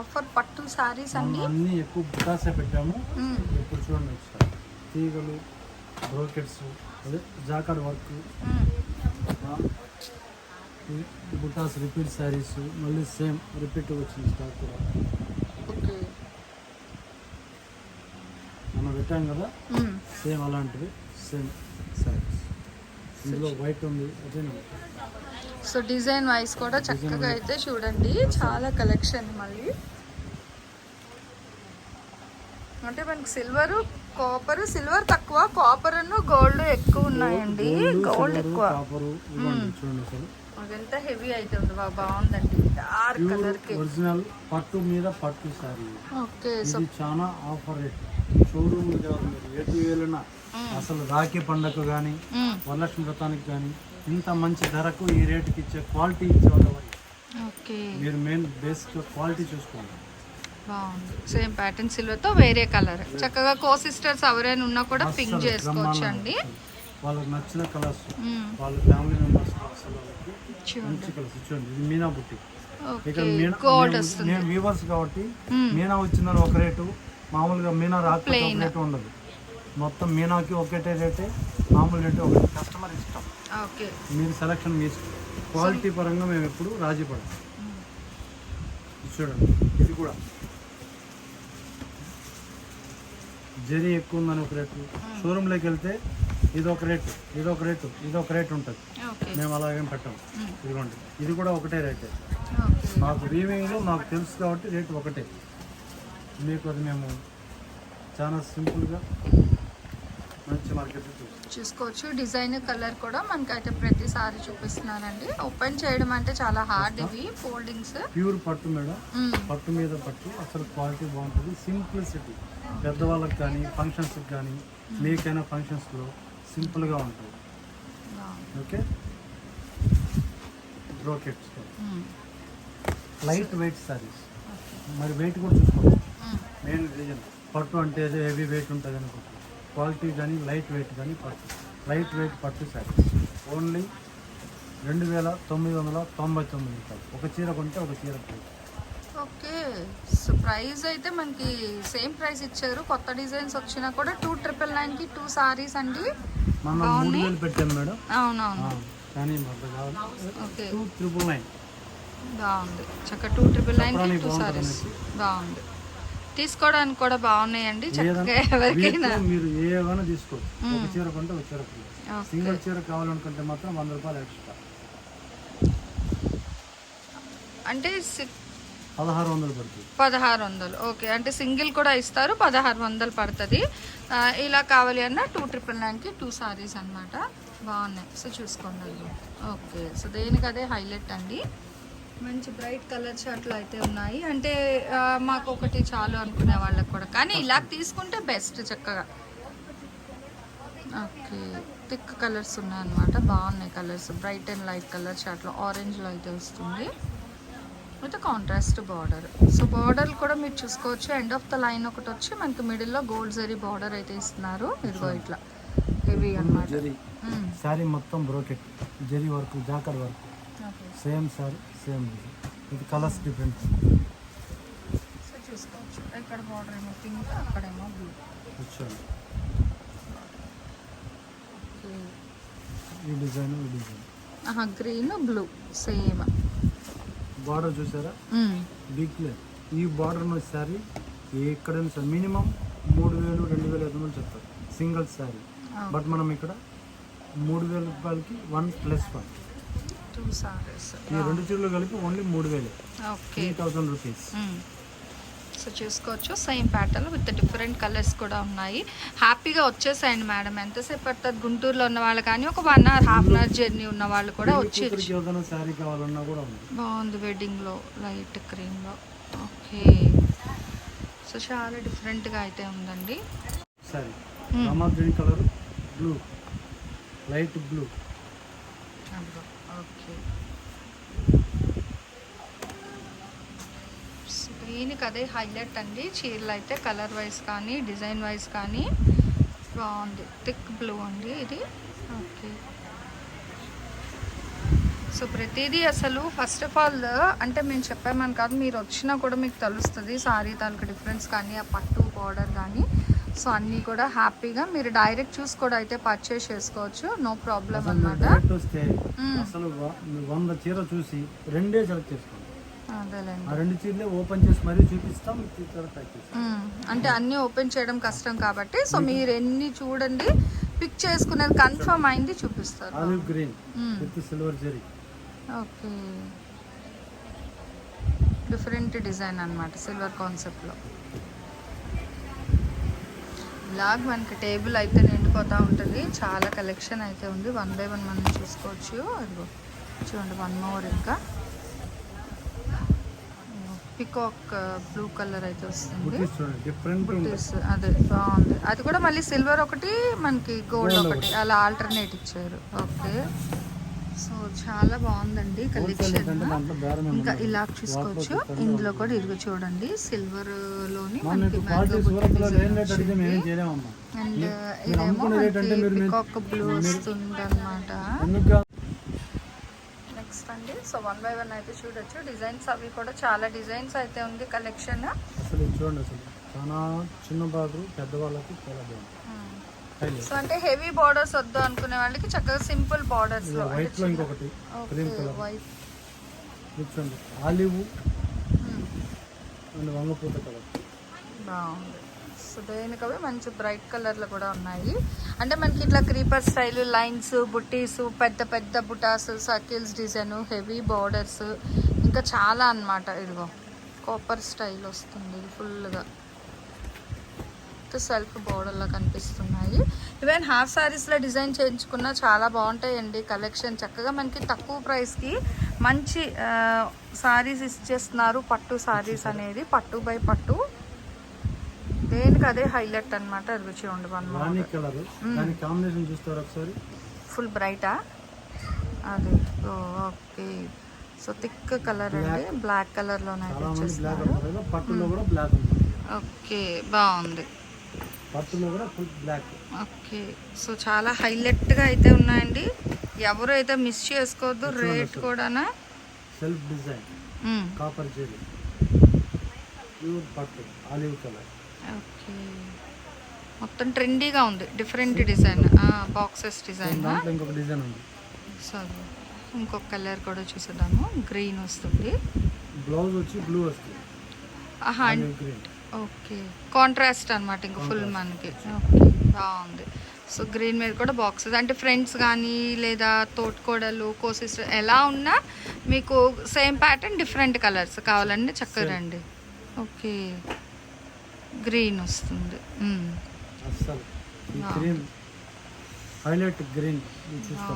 offer పట్టు sarees మనం అన్ని ఎక్కువ బుటాసే పెట్టాము. ఇప్పుడు చూడండి ఒకసారి. తీగలు బ్రోకెట్స్ అదే జాకాడ్ వర్క్. బుటాస్ రిపీట్ శారీస్ మళ్ళీ సేమ్ రిపీట్ వచ్చిన స్టాక్ కూడా. ఓకే. మనం పెట్టాం కదా? సేమ్ అలాంటివి సేమ్ శారీస్ ఇందులో వైట్ ఉంది అదే సో డిజైన్ వైస్ కూడా చక్కగా అయితే చూడండి. చాలా కలెక్షన్ మళ్ళీ. అంటే మనకి సిల్వర్ కాపర్ సిల్వర్ తక్కువ కాపర్ గోల్డ్ ఎక్కువ ఉన్నాయండి. గోల్డ్ ఎక్కువ. అసలు అదంతా హెవీ అయితే బాగా బాగుందండి. డార్క్ కలర్కి. ఒరిజినల్ పట్టు మీద పట్టు శారీ ఓకే సో చాలా ఆఫర్ రేట్ షోరూమ్ ఎటు వెళ్ళినా అసలు రాఖీ పండగకు కానీ వరలక్ష్మి వ్రతానికి కానీ ఇంత మంచి ధరకు ఈ రేటుకి ఇచ్చే క్వాలిటీ ఇచ్చేవాళ్ళు మీరు మెయిన్ బేసిక్ క్వాలిటీ చూసుకోండి. బాగుంది. సేమ్ ప్యాటర్న్ సిల్వర్తో వేరే కలర్ చక్కగా కో సిస్టర్స్ ఎవరైనా ఉన్నా కూడా పింక్ చేసుకోవచ్చు అండి. వాళ్ళకి నచ్చిన కలర్స్. వాళ్ళ ఫ్యామిలీ మెంబర్స్ మంచి కలర్స్ చూడండి ఇది మీనా బుట్టి. ఇక్కడ ఓకే మీనా వ్యూవర్స్ కాబట్టి. మీనా వచ్చిందని ఒక రేటు. మామూలుగా మీనా రాకపోతే ఒక. రేటు ఉండదు. మొత్తం మీనాకి ఒకటే రేటే మామూలు రేటు ఒకటి. కస్టమర్ ఇష్టం. ఓకే. మీరు సెలక్షన్ మీ క్వాలిటీ పరంగా మేము ఎప్పుడు రాజీ పడం చూడండి. ఇది కూడా. జరీ ఎక్కువ ఉందని ఒక రేటు. షోరూంలోకి వెళ్తే ఇది ఒక రేటు ఇది ఒక రేటు ఇది ఒక రేటు ఉంటుంది. మేము అలాగేం పెట్టాం. ఇదిగోండి. ఇది కూడా ఒకటే రేటే. మాకు వీవింగ్లో మాకు తెలుసు కాబట్టి రేటు ఒకటే. మీకు అది మేము చాలా సింపుల్గా మంచి మార్కెట్ చూసుకోవచ్చు. డిజైన్ కలర్ కూడా మనకైతే ప్రతిసారి చూపిస్తున్నారండి ఓపెన్ చేయడం అంటే చాలా హార్డ్ ఇవి ఫోల్డింగ్స్. ప్యూర్ పట్టు మేడం. పట్టు మీద పట్టు. అసలు క్వాలిటీ బాగుంటుంది. సింప్లిసిటీ పెద్దవాళ్ళకి కానీ ఫంక్షన్స్కి కానీ మీకైనా ఫంక్షన్స్లో సింపుల్గా ఉంటుంది. Okay brocades light weight sarees మరి వెయిట్ కూడా చూసుకోవాలి మెయిన్ రీజన్ పట్టు అంటే హెవీ వెయిట్ ఉంటుంది అనుకుంటాం. క్వాలిటీ కానీ లైట్ వెయిట్ కానీ పట్టు. లైట్ వెయిట్ పట్టు శారీస్ ఓన్లీ రెండు వేల తొమ్మిది వందల తొంభై తొమ్మిది రూపాయలు. ఒక చీర కొంటే ఒక చీర ఓకే. సో ప్రైస్ అయితే మనకి సేమ్ ప్రైస్ ఇచ్చారు. కొత్త డిజైన్స్ వచ్చినా కూడా టూ ట్రిపుల్ నైన్కి టూ సారీస్ అండి. అవునవును. నైన్. బాగుంది. చక్క టూ ట్రిపుల్ టూ బాగుంటుంది సారీస్. బాగుంది. తీసుకోవడానికి కూడా బాగున్నాయండి. చక్కగా ఎవరికైనా. వీటిలో మీరు ఏమైనా తీసుకోవచ్చు. ఒక చీర కొంటే ఒక చీర ఫ్రీ ఓకే. సింగిల్ చీర కావాలనుకుంటే మాత్రం వంద రూపాయలు ఎక్స్ట్రా. అంటే సి- పదహారు వందలు పడుతుంది. పదహారు వందలు. ఓకే. అంటే సింగిల్ కూడా ఇస్తారు. పదహారు వందలు పడుతుంది. ఇలా కావాలి అన్న టూ ట్రిపుల్ నైన్కి టూ సారీస్ అన్నమాట. బాగున్నాయి. సో చూసుకోండి ఓకే. సో దేనికి అదే హైలైట్ అండి. మంచి బ్రైట్ కలర్స్ అట్లా అయితే ఉన్నాయి. అంటే మాకు ఒకటి చాలు అనుకునే వాళ్ళకి కూడా. కానీ ఇలా తీసుకుంటే బెస్ట్ చక్కగా. ఓకే. థిక్ కలర్స్ ఉన్నాయన్నమాట. బాగున్నాయి colours. Bright and light colours అట్లా ఆరెంజ్లో అయితే వస్తుంది. With contrast border so border కూడా మీరు చూసుకోవచ్చు. ఎండ్ ఆఫ్ ద లైన్ ఒకటి వచ్చి మనకి మిడిల్లో గోల్డ్ జరీ బార్డర్ అయితే ఇస్తున్నారు. ఇదిగో ఇట్లా. Heavy hmm. శారీ మొత్తం brocade zari work jacquard work. Same saree same ఇది కలర్స్ డిఫరెంట్ సో చూసుకోవచ్చు. ఇక్కడ బార్డర్ ఏమో పింక్ అక్కడేమో బ్లూ ఈ డిజైన్ ఈ design green blue same border చూసారా? బిగ్ ప్లే ఈ బార్డర్ శారీ ఎక్కడైనా సరే మినిమం మూడు వేలు రెండు వేల ఐదు వందలు చెప్తారు. సింగిల్ శారీ. బట్ మనం ఇక్కడ మూడు వేల రూపాయలకి వన్ ప్లస్ వన్. ఈ రెండు చీరలు కలిపి ఓన్లీ మూడు వేలే. Three thousand rupees. సో చూసుకోవచ్చు. Same pattern with different colours కూడా ఉన్నాయి. హ్యాపీగా వచ్చేసాయండి మేడం ఎంతసేపు పడుతుంది? గుంటూరులో ఉన్న వాళ్ళు కానీ ఒక one hour half an hour journey ఉన్న వాళ్ళు కూడా వచ్చి బాగుంది వెడ్డింగ్లో లైట్ క్రీమ్లో ఓకే సో చాలా డిఫరెంట్గా అయితే ఉందండి. Colour blue light blue okay so దీనికి అదే హైలైట్ అండి. చీరలు అయితే కలర్ వైజ్ కానీ డిజైన్ వైజ్ కానీ బాగుంది. థిక్ బ్లూ అండి ఇది. ఓకే. సో ప్రతిదీ అసలు ఫస్ట్ ఆఫ్ ఆల్ అంటే మేము చెప్పామని కాదు మీరు వచ్చినా కూడా మీకు తెలుస్తుంది సారీ తాలూకు డిఫరెన్స్ కానీ ఆ పట్టు బార్డర్ కానీ. సో అన్నీ కూడా హ్యాపీగా మీరు డైరెక్ట్ చూసి కూడా అయితే పర్చేస్ చేసుకోవచ్చు. నో ప్రాబ్లం అనమాట. అసలు వంద చీర చూసి రెండే సెలెక్ట్ చేసుకోండి రెండు చీరలే ఓపెన్ చేసి మరీ చూపిస్తాం. అంటే అన్నీ ఓపెన్ చేయడం కష్టం కాబట్టి సో మీరు ఎన్ని చూడండి పిక్ చేసుకునేది కన్ఫర్మ్ అయింది చూపిస్తారు. Olive green. With silver zari. Okay. Different design అన్నమాట సిల్వర్ కాన్సెప్ట్లో. ఇలాగ మనకి టేబుల్ అయితే నిండిపోతూ ఉంటుంది. చాలా కలెక్షన్ అయితే ఉంది. వన్ బై వన్ మనం చూసుకోవచ్చు. చూడండి వన్ మోర్ ఇంకా. పికాక్ బ్లూ కలర్ అయితే వస్తుంది. అదే బాగుంది. అది కూడా మళ్ళీ సిల్వర్ ఒకటి మనకి గోల్డ్ ఒకటి. అలా ఆల్టర్నేట్ ఇచ్చారు. ఓకే. సో చాలా బాగుందండి కలెక్షన్ ఇంకా. ఇలా చూసుకోవచ్చు. ఇందులో కూడా ఇదిగో చూడండి. సిల్వర్లోని మనం మనకి అండ్ ఇదేమో మనకి పికాక్ బ్లూ వస్తుంది అనమాట నెక్స్ట్ అండి సో వన్ బై వన్ అయితే చూడొచ్చు. డిజైన్స్ అవి కూడా చాలా డిజైన్స్ అయితే ఉంది కలెక్షన్. అసలు చూడండి అసలు. చాలా చిన్న బార్డర్ పెద్దవాళ్ళకి చాలా బాగుంది. సో అంటే హెవీ బార్డర్స్ వద్దు అనుకునే వాళ్ళకి చక్కగా సింపుల్ బార్డర్స్లో వైట్లో ఇంకొకటి క్రీమ్ కలర్ వైట్ చూడండి. ఆలివ్ అండ్ వంగపూత కలర్ బాగుంది. సో వెనుకవి మంచి బ్రైట్ కలర్లు కూడా ఉన్నాయి. అంటే మనకి ఇట్లా క్రీపర్ స్టైల్ లైన్స్ బుట్టీస్ పెద్ద పెద్ద బుటాస్ సర్కిల్స్ డిజైన్ హెవీ బార్డర్స్ ఇంకా చాలా అన్నమాట ఇదిగో. కాపర్ స్టైల్ వస్తుంది ఇది ఫుల్గా సెల్ఫ్ బోర్డర్లో కనిపిస్తున్నాయి. ఈవెన్ హాఫ్ సారీస్లో డిజైన్ చేయించుకున్నా చాలా బాగుంటాయండి కలెక్షన్ చక్కగా మనకి తక్కువ ప్రైస్కి మంచి సారీస్ ఇచ్చేస్తున్నారు పట్టు సారీస్ అనేది పట్టు బై పట్టు. దేనికి అదే హైలైట్ అనమాట అది చూడండి వన్ రాణి కలర్. దాని కాంబినేషన్ చూస్తారు ఒకసారి? ఫుల్ బ్రైటా? అది ఓకే. సో థిక్ కలర్ అండి. బ్లాక్ కూడా బ్లాక్ ఉంది ఓకే బాగుంది. కూడా ఓకే. సో చాలా హైలైట్గా అయితే ఉన్నాయండి. ఎవరు అయితే మిస్ చేసుకోవద్దు రేట్ కూడానా? Self design. Copper zari pure పట్టు ఆలివ్ కలర్ ఓకే. మొత్తం ట్రెండీగా ఉంది. డిఫరెంట్ డిజైన్ బాక్సెస్ డిజైన్ ఇంకొక డిజైన్ ఉంది. సో ఇంకొక కలర్ కూడా చూసేద్దాము. గ్రీన్ వస్తుంది. బ్లౌజ్ వచ్చి బ్లూ వస్తుంది. ఆహా ఓకే. కాంట్రాస్ట్ అనమాట ఇంకా ఫుల్ మనకి. ఓకే బాగుంది. సో గ్రీన్ మీద కూడా బాక్సెస్ అంటే ఫ్రెండ్స్ కానీ లేదా తోటకోడలు కో సిస్టర్ ఎలా ఉన్నా మీకు సేమ్ ప్యాటర్న్ డిఫరెంట్ కలర్స్ కావాలంటే చక్కగా రండి. ఓకే. గ్రీన్ వస్తుంది. Highlight green. చాలా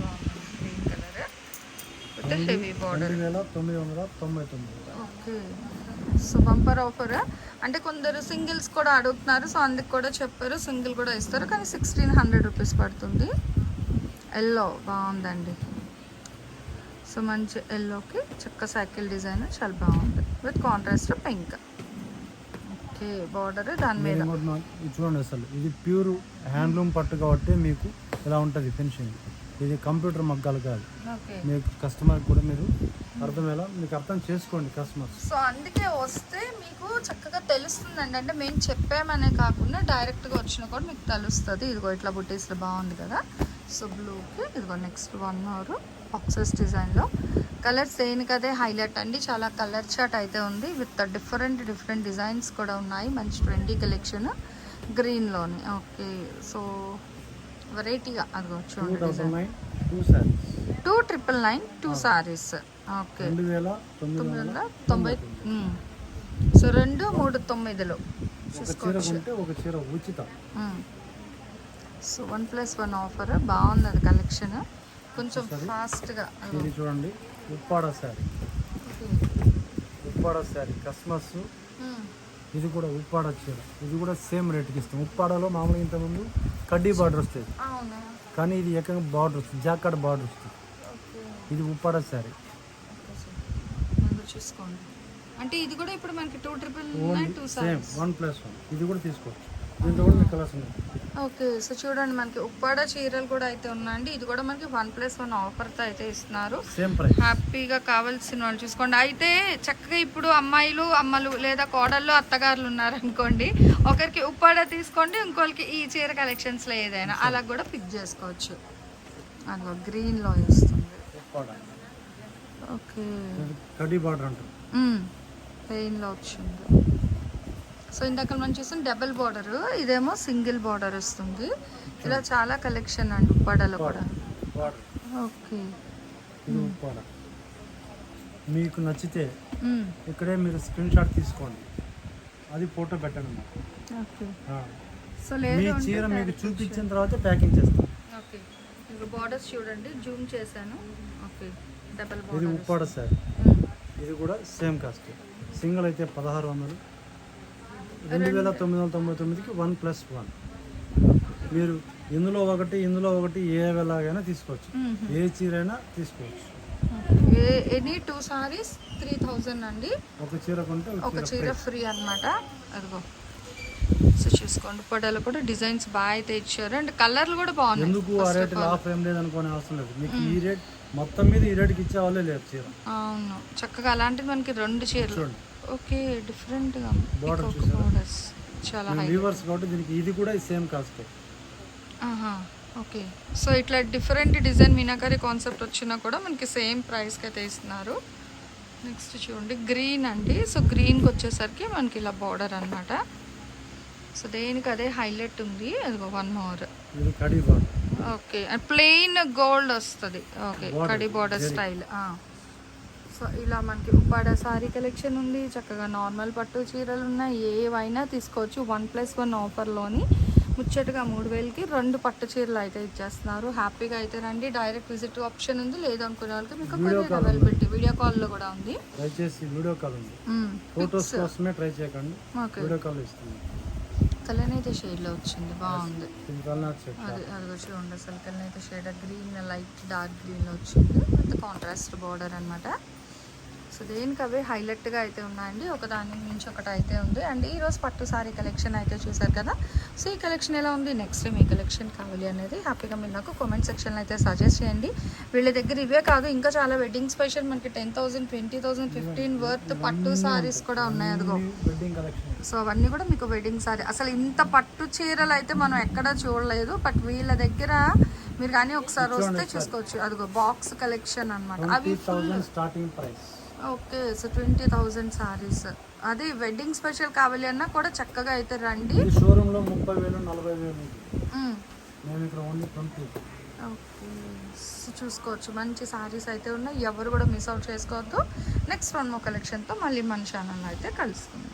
బాగుంది. Green colour. Heavy border. తొమ్మిది వందల తొంభై తొమ్మిది. ఓకే. సో బంపర్ ఆఫర్ అంటే కొందరు సింగిల్స్ కూడా అడుగుతున్నారు. సో అందుకు కూడా చెప్పారు. సింగిల్ కూడా ఇస్తారు. కానీ సిక్స్టీన్ హండ్రెడ్ రూపీస్ పడుతుంది. ఎల్లో బాగుందండి. సో మంచి ఎల్లోకి చక్క సైకిల్ డిజైన్. చాలా బాగుంది. With contrast pink. Okay border దాని మీద. చూడండి అసలు. ఇది ప్యూర్ హ్యాండ్లూమ్ పట్టు కాబట్టి మీకు ఇలా ఉంటుంది ఫినిషింగ్. ఇది కంప్యూటర్ మగ్గాలు కాదు. ఓకే. మీకు కస్టమర్ కూడా మీరు అర్థమయ్యేలా మీకు అర్థం చేసుకోండి కస్టమర్స్. సో అందుకే వస్తే మీకు చక్కగా తెలుస్తుందండి. అంటే మేము చెప్పామనే కాకుండా డైరెక్ట్గా వచ్చినా కూడా మీకు తెలుస్తుంది. ఇదిగో ఇట్లా బుట్టీస్లో బాగుంది కదా. సో బ్లూకి ఇదిగో నెక్స్ట్ వన్ అవర్. బాక్సెస్ డిజైన్లో కలర్స్ దేనికదే హైలైట్ అండి. చాలా కలర్ చాట్ అయితే ఉంది. విత్ డిఫరెంట్ డిఫరెంట్ డిజైన్స్ కూడా ఉన్నాయి. మంచి ట్రెండీ కలెక్షన్ గ్రీన్లోని ఓకే సో వెరైటీగా అదిగో టూ చూడండి two triple nine two sarees okay తొమ్మిది వందల తొంభై. సో రెండు మూడు తొమ్మిదిలో. So one plus one offer బాగుంది అది కలెక్షన్ కొంచెం ఫాస్ట్గా ఇది చూడండి Uppada saree. Uppada saree customers ఇది కూడా ఉప్పాడ చీర. ఇది కూడా సేమ్ రేట్కి ఇస్తాం. ఉప్పాడలో మామూలుగా ఇంతకుముందు కడ్డీ బార్డర్ వస్తుంది కానీ ఇది ఏకంగా బార్డర్ వస్తుంది. జాకాడ్ బార్డర్ వస్తుంది. ఇది ఉప్పాడ శారీ. చూసుకోండి. అంటే ఇది కూడా ఇప్పుడు మనకి two triple same one plus one ఇది కూడా తీసుకోవచ్చు. ఓకే సో చూడండి మనకి ఉప్పాడ చీరలు కూడా అయితే ఉన్నాయండి. ఇది కూడా మనకి వన్ ప్లస్ వన్ ఆఫర్తో అయితే ఇస్తున్నారు. హ్యాపీగా కావాల్సిన వాళ్ళు చూసుకోండి. అయితే చక్కగా ఇప్పుడు అమ్మాయిలు అమ్మలు లేదా కోడళ్ళు అత్తగారులు ఉన్నారనుకోండి ఒకరికి ఉప్పాడ తీసుకోండి ఇంకొకరికి ఈ చీర కలెక్షన్స్లో ఏదైనా అలా కూడా పిక్ చేసుకోవచ్చు. అదిగో గ్రీన్లో ఇస్తుంది ఉప్పాడ. ఓకే. బార్డర్ అంటారు. పెయిన్లో వచ్చింది. సో ఇందాక మనం చూసిన డబుల్ బార్డర్ ఇదేమో సింగిల్ బార్డర్ వస్తుంది. ఇలా చాలా కలెక్షన్ అండి ఉప్పాడలో కూడా. ఓకే. ఇది మీకు నచ్చితే. ఇక్కడే మీరు స్క్రీన్ షాట్ తీసుకోండి. అది ఫోటో పెట్టండి. మాకు. సో మీ చీర మీకు చూపించిన తర్వాత ప్యాకింగ్ చేస్తాం. ఓకే. బార్డర్స్ చూడండి జూమ్ చేశాను. ఓకే. డబల్ ఇది బార్డర్ ఉప్పాడ శారీ ఇది కూడా సేమ్ కాస్ట్. సింగిల్ అయితే పదహారు వందలు. రెండు వేల తొమ్మిది వందల తొంభై తొమ్మిదికి వన్ ప్లస్ వన్ మీరు ఇందులో ఒకటి ఇందులో ఒకటి ఏ ఎలాగైనా తీసుకోవచ్చు. ఏ చీర అయినా తీసుకోవచ్చు any two sarees three thousand అండి. ఒక చీర కొంటే ఒక చీర ఫ్రీ అన్నమాట. అదిగో. సో చూసుకోండి పొడలు కూడా డిజైన్స్ బాగా అయితే ఇచ్చారు. అండ్ కలర్లు కూడా బాగున్నాయి. ఎందుకు ఆ రేట్ ఆఫ్ ఏం లేదు అనుకునే అవసరం లేదు. మీకు ఈ రేట్ మొత్తం మీద ఈ రేట్కి ఇచ్చే వాళ్ళే లేరు చీర. అవును. చక్కగా అలాంటిది మనకి రెండు చీరలు. ఓకే డిఫరెంట్గా Border బోర్డర్స్ చాలా హై వ్యూవర్స్ కాబట్టి దీనికి ఇది కూడా సేమ్ కాస్ట్ ఆహా ఓకే. సో ఇట్లా డిఫరెంట్ డిజైన్ మీనాకరి కాన్సెప్ట్ వచ్చినా కూడా మనకి సేమ్ ప్రైస్కి అయితే ఇస్తున్నారు. నెక్స్ట్ చూడండి గ్రీన్ అండి. సో గ్రీన్కి వచ్చేసరికి మనకి ఇలా బార్డర్ అన్నమాట. సో దేనికి అదే హైలైట్ ఉంది. అదిగో one more border okay plain gold వస్తుంది. ఓకే కడి బార్డర్. స్టైల్ సో ఇలా మనకి ఉప్పాడ సారీ కలెక్షన్ ఉంది. చక్కగా నార్మల్ పట్టు చీరలు ఉన్నాయి. ఏవైనా తీసుకోవచ్చు. వన్ ప్లస్ వన్ ఆఫర్లోని ముచ్చటగా మూడు వేలకి రెండు పట్టు చీరలు అయితే ఇచ్చేస్తున్నారు. హ్యాపీగా అయితే రండి. డైరెక్ట్ విజిట్ ఆప్షన్ ఉంది. లేదు అనుకునే వాళ్ళకి మీకు కొరియర్ అవైలబిలిటీ వీడియో కాల్లో కూడా ఉంది. వీడియో కాల్ ఉంది. ఫొటోస్ కోసమే ట్రై చేయకండి. ఓకే. వీడియో కాల్ ఇస్తుంది కలర్ అయితే షేడ్లో వచ్చింది. బాగుంది. అది అది వచ్చి ఉండే అసలు అయితే shade. Green light dark green వచ్చింది. విత్ కాంట్రాస్ట్ బార్డర్ అనమాట సో దేనికి అవే హైలైట్గా అయితే ఉన్నాయండి. ఒక దాని నుంచి ఒకటి అయితే ఉంది. అండ్ ఈ రోజు పట్టు సారీ కలెక్షన్ అయితే చూసారు కదా. సో ఈ కలెక్షన్ ఎలా ఉంది? నెక్స్ట్ మీ కలెక్షన్ కావాలి అనేది హ్యాపీగా మీరు నాకు కామెంట్ సెక్షన్లో అయితే సజెస్ట్ చేయండి. వీళ్ళ దగ్గర ఇవే కాదు ఇంకా చాలా వెడ్డింగ్ స్పెషల్ మనకి ten thousand twenty thousand fifteen worth పట్టు సారీస్ కూడా ఉన్నాయి అదిగో. సో అవన్నీ కూడా మీకు వెడ్డింగ్ సారీ. అసలు ఇంత పట్టు చీరలు అయితే మనం ఎక్కడా చూడలేదు బట్ వీళ్ళ దగ్గర మీరు కానీ ఒకసారి వస్తే చూసుకోవచ్చు. అదిగో బాక్స్ కలెక్షన్ అన్నమాట. అవి starting price. Okay so twenty thousand sarees అది వెడ్డింగ్ స్పెషల్ కావాలి అన్నా కూడా చక్కగా అయితే రండి. షోరూమ్లో ముప్పై వేలు నలభై వేలు. మ్మ్. ఇక్కడ ఓన్లీ ట్వంటీ. ఓకే సో చూసుకోవచ్చు. మంచి సారీస్ అయితే ఉన్నాయి. ఎవరు కూడా మిస్ అవుట్ చేసుకోవద్దు. నెక్స్ట్ వన్ మో కలెక్షన్తో మళ్ళీ మన ఛానల్లో అయితే కలుసుకుందాం.